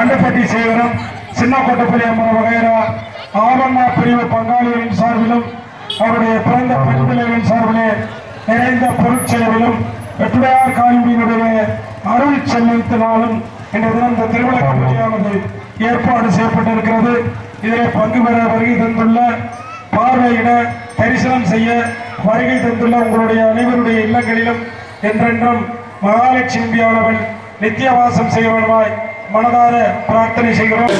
கண்டுப்பட்டி சேகரம் சின்ன கொட்டப்பள்ளி அம்மன் வகைரா ஆவண்ணா பிரிவு பங்காளிகளின் சார்பிலும் அவருடைய பிறந்த பெண் பிள்ளைகளின் சார்பிலே நிறைந்த பொருட்செலவிலும் வெற்றுடையார் கால்வியினுடைய அருள் செல்வத்தினாலும் இன்றைய தினம் இந்த திருவிழா கமிட்டியானது ஏற்பாடு செய்யப்பட்டிருக்கிறது. இதில் பங்கு பெற வருகை தந்துள்ள பார்வையிட தரிசனம் செய்ய வருகை தந்துள்ள உங்களுடைய அனைவருடைய இல்லங்களிலும் என்றென்றும் மகாலட்சுமியானவன் நித்தியவாசம் செய்ய மனதார பிரார்த்தனை செய்கிறோம்.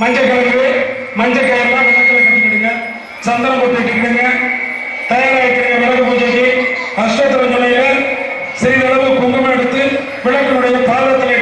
மஞ்சள் கலரு மஞ்சள் கயிறுலாம் விளக்கில் கட்டிக்கிடுங்க சந்தனம் போட்டு வச்சுக்கிடுங்க தயாராகிக்கிறீங்க விளக்கு பூஜைக்கு அஷ்டோத்திர நிலையில சிறிதளவு குங்குமம் எடுத்து விளக்கினுடைய பாதத்தில்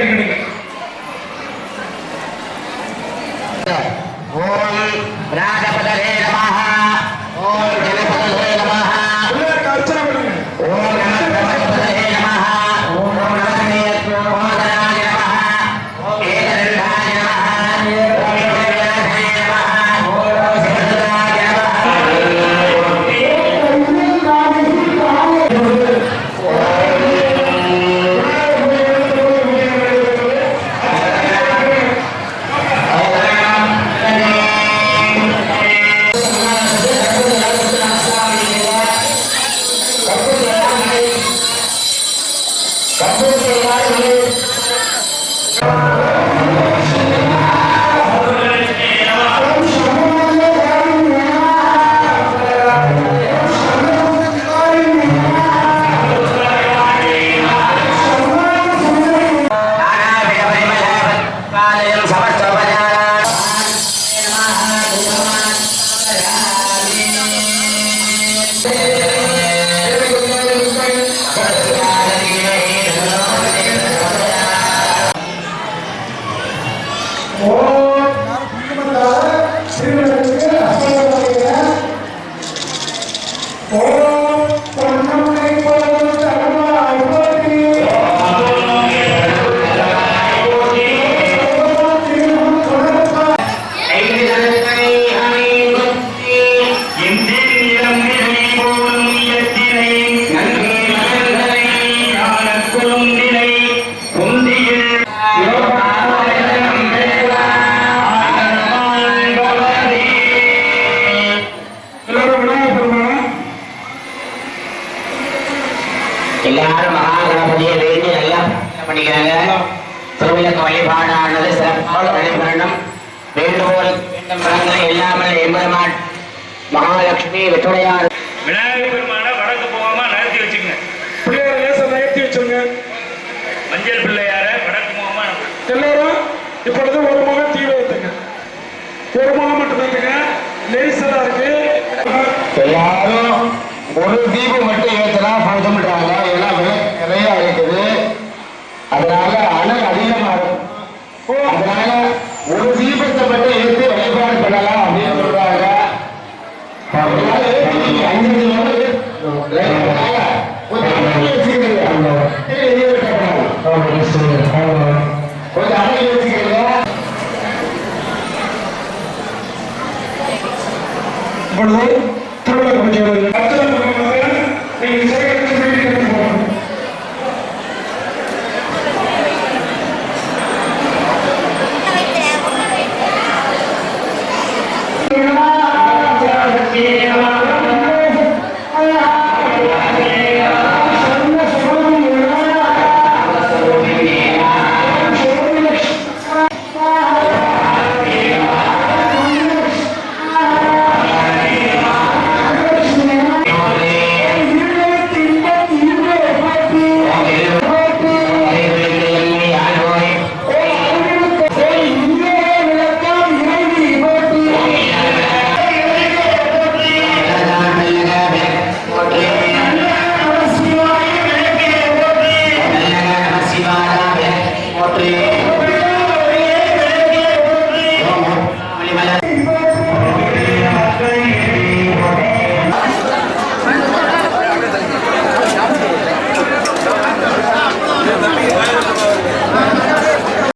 எல்லாரும் எல்லாரும் மகாகணபதியை வேண்டி நல்லா பண்ணிக்கிறாங்க. திருவிழக்கு வழிபாடானது சிறப்பாக நடைபெறணும் வேண்டுகோள் வேண்டும் இல்லாமல் எம்பெருமான் மகாலட்சுமி வெற்றுடையார் விநாயகர் பெருமான வடக்கு முகமா நகர்த்தி வச்சுக்கங்க. பிள்ளையார் லேசா நகர்த்தி வச்சிருங்க. மஞ்சள் பிள்ளையார வடக்கு முகமா எல்லாரும் இப்பொழுது ஒரு முகம் தீ வைத்துங்க. ஒரு முகம் மட்டும் வைத்துங்க. நெரிசலா இருக்கு. எல்லாரும் ஒரு தீ Lord,